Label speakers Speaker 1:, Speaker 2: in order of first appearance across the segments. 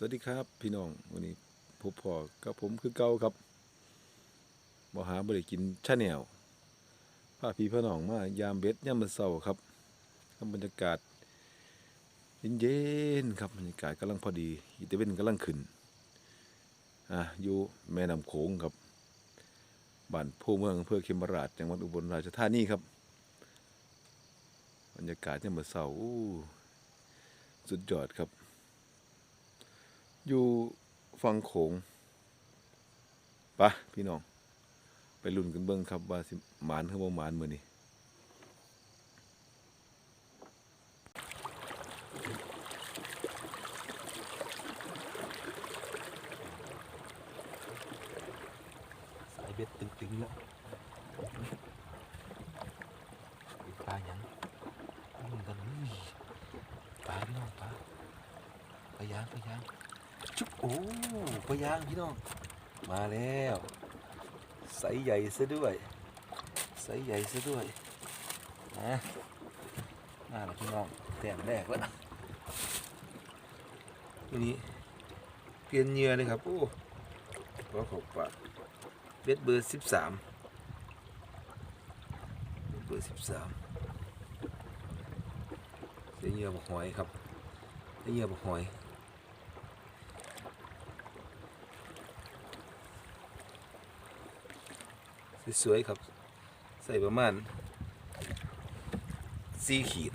Speaker 1: สวัสดีครับ พี่น้องวันนี้พบพ่อกับผมคือเก่าครับบ่หาบ่ได้กินชาแนลพาพี่พี่น้องมายามเบ็ดยามมื้อเช้าครับบรรยากาศเย็นๆครับบรรยากาศกำลังพอดีอีตะเวนกำลังขึ้นอะอยู่แม่น้ำโขงครับบ้านโพเมืองอำเภอเขมราชจังหวัดอุบลราชธานีครับ บรรยากาศยามมื้อเช้าสุดยอดครับ อยู่ฝั่งโขงปะพี่น้อง ไปลุ้นกันเบิ่งครับว่าสิหมานหรือบ่หมานมือนี้
Speaker 2: สายเบ็ดตึงๆแล้วอีกปลาหยังมึงกันอุ้ยปลาพี่น้องปลาปลายางปลายาง จุ๊บโอ้ปลายางพี่น้อง มาแล้วไซส์ใหญ่ซะด้วยไซส์ใหญ่ซะด้วยนะน่าละพี่น้องแต้มแรกแล้วทีนี้เปลี่ยนเหยื่อเลยครับโอ้ขอขอบปากเบ็ดเบอร์สิบสามเบอร์สิบสามเสียเหยื่อบกหอยครับเสียเหยื่อบกหอย สวยๆครับ ใส่ประมาณสี่ขีด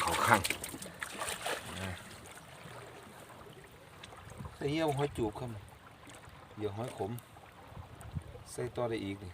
Speaker 2: เขาข้างใส่เหยื่อบักหอยจูบครับเยี่ยวหอยขม ใส่ต่อได้อีกนี่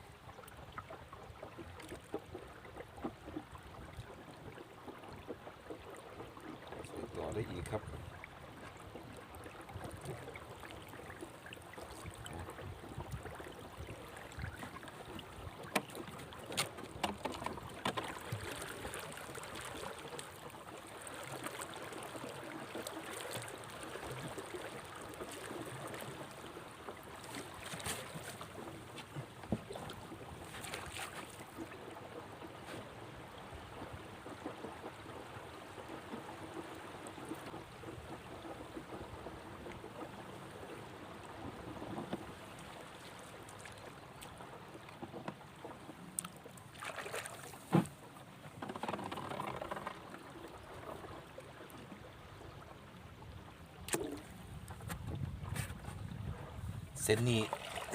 Speaker 2: เส้นนี้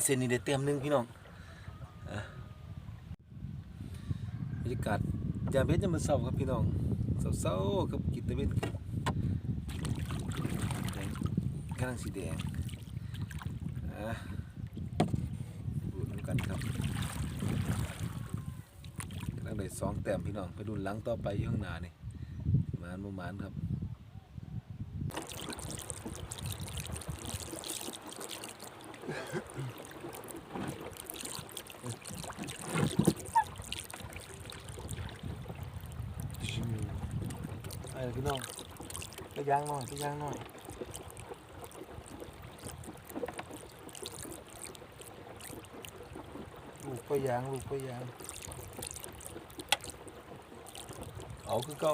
Speaker 2: เส้นนี้ได้เต็มหนึงพี่น้องอะบรรยากาศยามเบ็ดยามมื้อเช้าครับพี่น้องเช้าๆกับกินตะเวนครับแดกำลังสีแดงอะดูนำกันครับกำลังได้สองแต้มพี่น้องไปดูหลังต่อไปอยู่ข้างหน้านี่มานบ่มานครับ ไปเลยพี่น้องไปย่างหน่อยไปย่างหน่อยลูกไปย่างลูกไปย่างเอาคือเก่า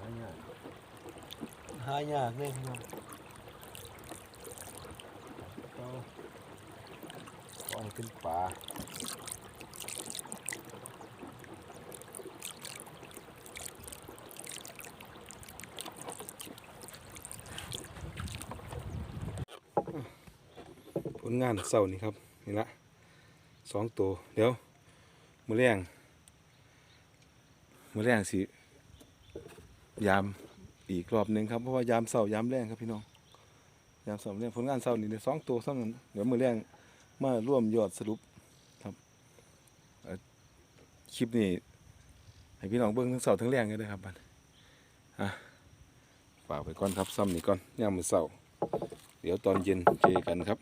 Speaker 2: หายาก หายากเนี่ยพี่น้องเอาปล่อยขึ้นป่า
Speaker 1: ผลงานเช้านี่ครับ นี่ละสองตัว เดี๋ยว มือแรงมือแรงสิ ยาม อีกรอบหนึ่งครับเพราะว่ายามเช้ายามแรงครับพี่น้องยามเช้าแรงผลงานเช้านี่ในสองตัวสองนั้นเดี๋ยวมือแรงมาร่วมยอดสรุปครับคลิปนี้ให้พี่น้องเบิ้งทั้งเช้าทั้งแรงเลยนะครับบันอะฝากไปก่อนครับซ้ำนี่ก่อนยามมือเช้าเดี๋ยวตอนเย็นเจอกันครับ